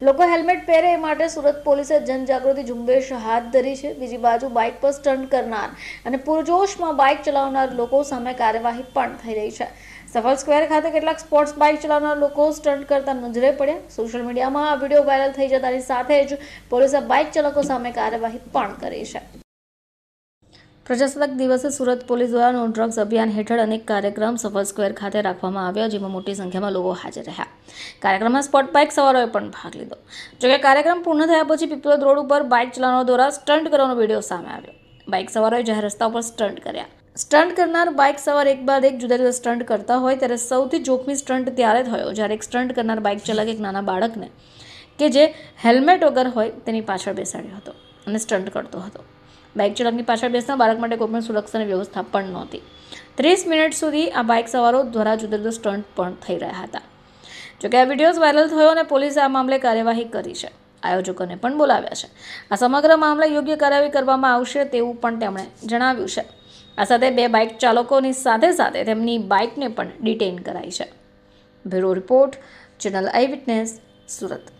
લોકો હેલ્મેટ પહેરે એ માટે સુરત પોલીસે જનજાગૃતિ ઝુંબેશ હાથ ધરી છે. બીજી બાજુ બાઇક પર સ્ટન્ટ કરનાર અને પૂરજોશમાં બાઇક ચલાવનાર લોકો સામે કાર્યવાહી પણ થઈ રહી છે. સફળ સ્ક્વેર ખાતે કેટલાક સ્પોર્ટ્સ બાઇક ચલાવનાર લોકો સ્ટન્ટ કરતા નજરે પડ્યા. સોશિયલ મીડિયામાં આ વીડિયો વાયરલ થઈ જતાની સાથે જ પોલીસે બાઇક ચાલકો સામે કાર્યવાહી પણ કરી છે. પ્રજાસત્તાક દિવસે સુરત પોલીસ દ્વારા નો ડ્રગ્સ અભિયાન હેઠળ અનેક કાર્યક્રમ સફર સ્ક્વેર ખાતે રાખવામાં આવ્યા, જેમાં મોટી સંખ્યામાં લોકો હાજર રહ્યા. કાર્યક્રમમાં સ્પોટ બાઇક સવારોએ પણ ભાગ લીધો. જોકે કાર્યક્રમ પૂર્ણ થયા પછી પીપલોદ રોડ ઉપર બાઇક ચલાવવાનો દ્વારા સ્ટન્ટ કરવાનો વીડિયો સામે આવ્યો. બાઇક સવારોએ જાહેર રસ્તા ઉપર સ્ટન્ટ કર્યા. સ્ટન્ટ કરનાર બાઇક સવાર એક બાદ એક જુદા જુદા સ્ટન્ટ કરતા હોય ત્યારે સૌથી જોખમી સ્ટન્ટ ત્યારે થયો જ્યારે એક સ્ટન્ટ કરનાર બાઇક ચાલક એક નાના બાળકને કે જે હેલ્મેટ વગર હોય તેની પાછળ બેસાડ્યો હતો. અને સ્ટન્ટ કરતો હતો. બાઇક ચાલકની પાછળ બેસતા બાળક માટે કોઈ પણ સુરક્ષાની વ્યવસ્થા પણ નહોતી. ત્રીસ મિનિટ સુધી આ બાઇક સવારો દ્વારા જુદા જુદા સ્ટન્ટ પણ થઈ રહ્યા હતા. જોકે આ વિડીયોઝ વાયરલ થયો અને પોલીસે આ મામલે કાર્યવાહી કરી છે. આયોજકોને પણ બોલાવ્યા છે. આ સમગ્ર મામલે યોગ્ય કાર્યવાહી કરવામાં આવશે તેવું પણ તેમણે જણાવ્યું છે. આ સાથે બે બાઇક ચાલકોની સાથે સાથે તેમની બાઇકને પણ ડિટેઇન કરાઈ છે. Bureau report, channel eye witness, Surat.